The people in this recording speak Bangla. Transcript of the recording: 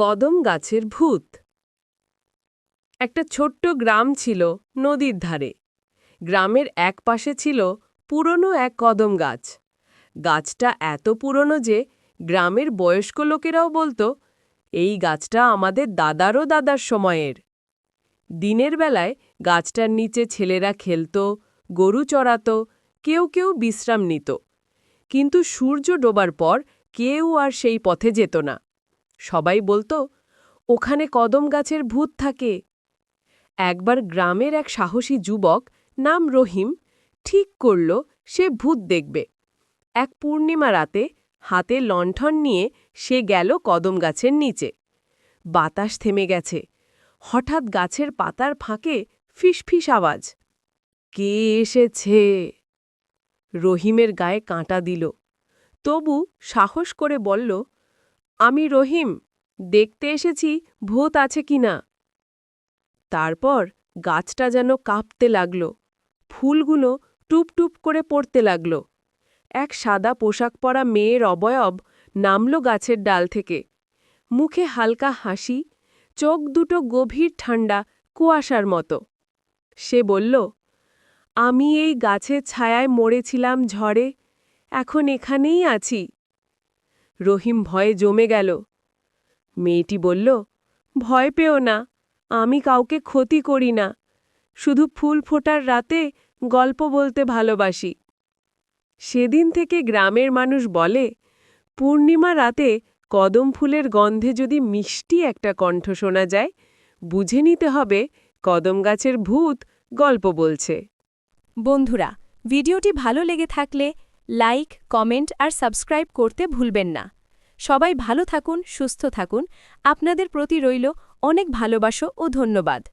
কদম গাছের ভূত। একটা ছোট্ট গ্রাম ছিল নদীর ধারে। গ্রামের এক পাশে ছিল পুরনো এক কদম গাছ। গাছটা এত পুরনো যে গ্রামের বয়স্ক লোকেরাও বলতো, এই গাছটা আমাদের দাদারও দাদার সময়ের। দিনের বেলায় গাছটার নিচে ছেলেরা খেলতো, গরু চড়াতো, কেউ কেউ বিশ্রাম নিত। কিন্তু সূর্য ডোবার পর কেউ আর সেই পথে যেত না। সবাই বলতো, ওখানে কদম গাছের ভূত থাকে। একবার গ্রামের এক সাহসী যুবক নাম রহিম ঠিক করল, সে ভূত দেখবে। এক পূর্ণিমা রাতে হাতে লণ্ঠন নিয়ে সে গেল কদম গাছের নিচে। বাতাস থেমে গেছে। হঠাৎ গাছের পাতার ফাঁকে ফিসফিস আওয়াজ। কে এসেছে? রহিমের গায়ে কাঁটা দিল। তবু সাহস করে বলল আমি রহিম, দেখতে এসেছি ভূত আছে কিনা তারপর গাছটা যেন কাঁপতে লাগল, ফুলগুলো টুপটুপ করে পড়তে লাগল। এক সাদা পোশাক পরা মেয়ের অবয়ব নামল গাছের ডাল থেকে। মুখে হালকা হাসি, চোখ দুটো গভীর ঠান্ডা, কুয়াশার মতো। সে বলল, আমি এই গাছের ছায়ায় মরেছিলাম ঝড়ে, এখন এখানেই আছি। রহিম ভয়ে জমে গেল। মেয়েটি বলল, ভয় পেও না, আমি কাউকে ক্ষতি করি না, শুধু ফুল ফোটার রাতে গল্প বলতে ভালোবাসি। সেদিন থেকে গ্রামের মানুষ বলে, পূর্ণিমা রাতে কদম ফুলের গন্ধে যদি মিষ্টি একটা কণ্ঠ শোনা যায়, বুঝে নিতে হবে কদম গাছের ভূত গল্প বলছে। বন্ধুরা, ভিডিওটি ভালো লেগে থাকলে লাইক, কমেন্ট আর সাবস্ক্রাইব করতে ভুলবেন না। সবাই ভালো থাকুন, সুস্থ থাকুন। আপনাদের প্রতি রইল অনেক ভালোবাসো ও ধন্যবাদ।